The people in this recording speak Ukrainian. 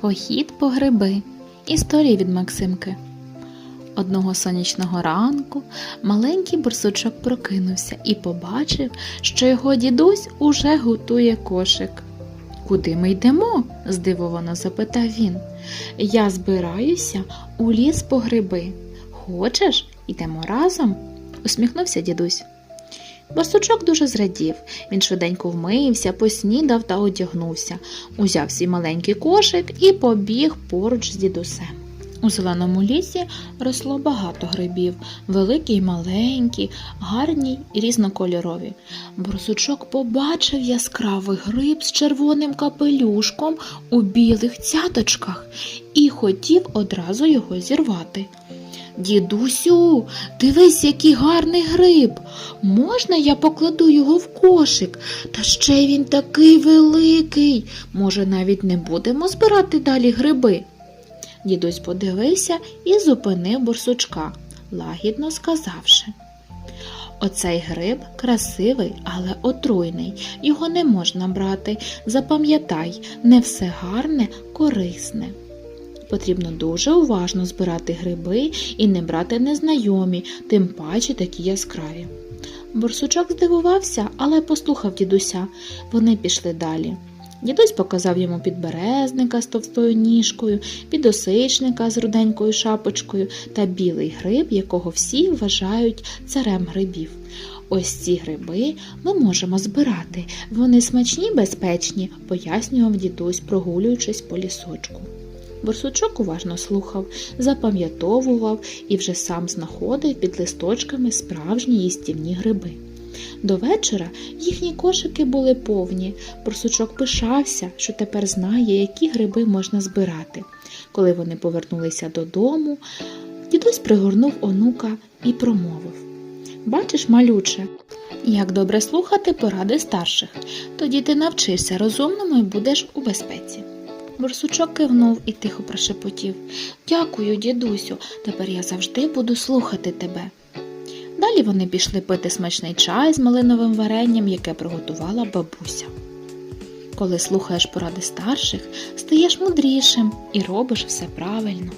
Похід по гриби. Історія від Максимки. Одного сонячного ранку маленький борсучок прокинувся і побачив, що його дідусь уже готує кошик. Куди ми йдемо? здивовано запитав він. Я збираюся у ліс по гриби. Хочеш, йдемо разом? усміхнувся дідусь. Барсучок дуже зрадів. Він швиденько вмився, поснідав та одягнувся, узяв свій маленький кошик і побіг поруч з дідусем. У зеленому лісі росло багато грибів, великі й маленькі, гарні й різнокольорові. Борсучок побачив яскравий гриб з червоним капелюшком у білих цяточках і хотів одразу його зірвати. Дідусю, дивись, який гарний гриб. Можна я покладу його в кошик? Та ще він такий великий. Може, навіть не будемо збирати далі гриби? Дідусь подивився і зупинив борсучка, лагідно сказавши. Оцей гриб красивий, але отруйний. Його не можна брати. Запам'ятай, не все гарне, корисне. Потрібно дуже уважно збирати гриби і не брати незнайомі, тим паче такі яскраві. Борсучок здивувався, але послухав дідуся. Вони пішли далі. Дідусь показав йому підберезника з товстою ніжкою, підосичника з руденькою шапочкою та білий гриб, якого всі вважають царем грибів. Ось ці гриби ми можемо збирати. Вони смачні безпечні, пояснював дідусь, прогулюючись по лісочку. Борсучок уважно слухав, запам'ятовував і вже сам знаходив під листочками справжні їстівні гриби. До вечора їхні кошики були повні. Борсучок пишався, що тепер знає, які гриби можна збирати. Коли вони повернулися додому, дідусь пригорнув онука і промовив Бачиш, малюче, як добре слухати поради старших, тоді ти навчишся розумному і будеш у безпеці. Борсучок кивнув і тихо прошепотів Дякую, дідусю, тепер я завжди буду слухати тебе. Далі вони пішли пити смачний чай з малиновим варенням, яке приготувала бабуся. Коли слухаєш поради старших, стаєш мудрішим і робиш все правильно.